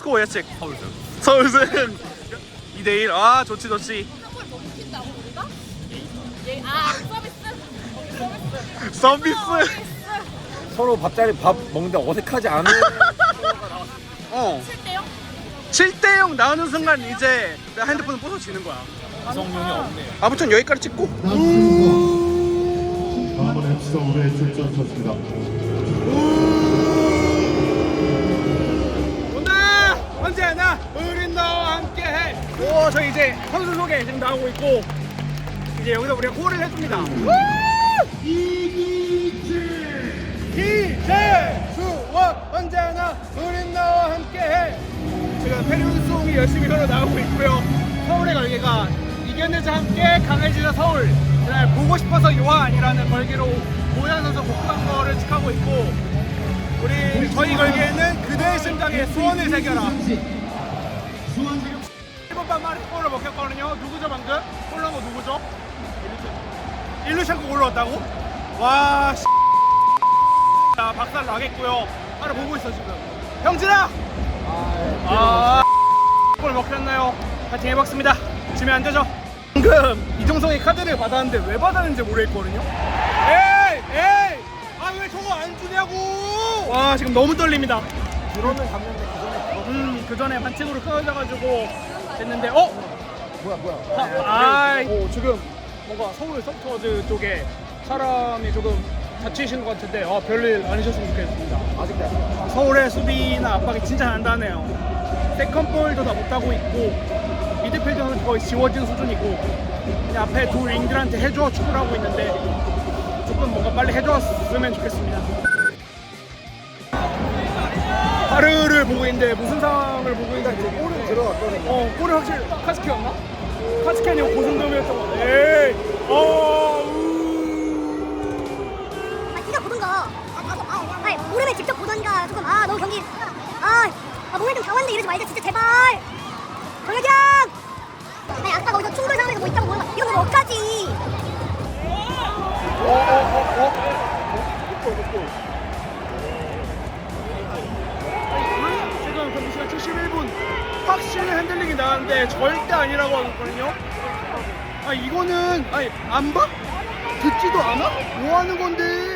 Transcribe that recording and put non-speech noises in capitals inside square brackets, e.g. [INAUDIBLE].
스코어 예측. 서울승. 서울승 2대1. 아, 좋지, 좋지. 한골 우리가? 예, 아 서비스? 서비스. 서비스. 서비스. 서로 밥자리 밥 먹는데 어색하지 않은 [LAUGHS] 어. 7대0? 7대0 나오는 순간 이제 내 핸드폰을 부서지는 거야. 구성용이 없네요. 아무튼 여기까지 찍고. 다음번에 서울에 출전하셨습니다. 온다! 함께해. 오, 저 이제 선수 소개 지금 나오고 있고 이제 여기서 우리가 콜을 해줍니다. 이재수와 언제나 우린 너와 함께해. 지금 페리우스송이 열심히 흘러 나오고 있고요. 서울의 걸개가 이겨내자 함께 강해지자 서울. 그날 보고 싶어서 요한이라는 걸개로 고현 선수 복한 거를 축하고 있고 우리 저희 걸개는 그대의 심장에 수원을 새겨라. 1번반 만에 골을 먹혔거든요. 누구죠 방금? 골 넣은 거 누구죠? 골 넣었다고? 와 씨. 자 박살 나겠고요. 바로 보고 있어 지금. 형진아. 아. 골 먹혔나요? 파이팅 해봤습니다. 지면 안 되죠? 방금 이종성이 카드를 받았는데 왜 받았는지 모르겠거든요. 에이 에이 아 왜 저거 안 주냐고 와 지금 너무 떨립니다 드론을 잡는데 그 전에 그거 음그 전에 반칙으로 끊어져가지고 됐는데 어? 뭐야 뭐야. 아, 아 오, 지금 뭔가 서울 서프터즈 쪽에 사람이 조금 다치신 것 같은데 아, 별일 아니셨으면 좋겠습니다. 아직 내 서울의 수비나 압박이 진짜 단단해요. 세컨볼도 다 못하고 있고 미드필더는 거의 지워진 수준이고 그냥 앞에 두 윙들한테 해줘 축구를 하고 있는데 조금 뭔가 빨리 해줬으면 좋겠습니다 하르를 보고 있는데 무슨 상황을 보고 있는지 골은 들어갔거든요. 어 골이 확실히 카스키였나? 카스키 아니고 고승범이었던 거 에이 어 아, 네가 보던가. 아, 아, 아니, 모르면 직접 보던가. 조금, 아, 너무 경기. 아, 아 몸에 좀 당황한데 이러지 말자, 진짜, 제발. 정혁경! 아니, 아까 거기서 충돌 상황에서 뭐 있다고 몰라. 이거 뭐 어떡하지? 지금 핸들링이 나왔는데 절대 아니라고 하거든요 아 이거는 아니 안 봐? 듣지도 않아? 뭐 하는 건데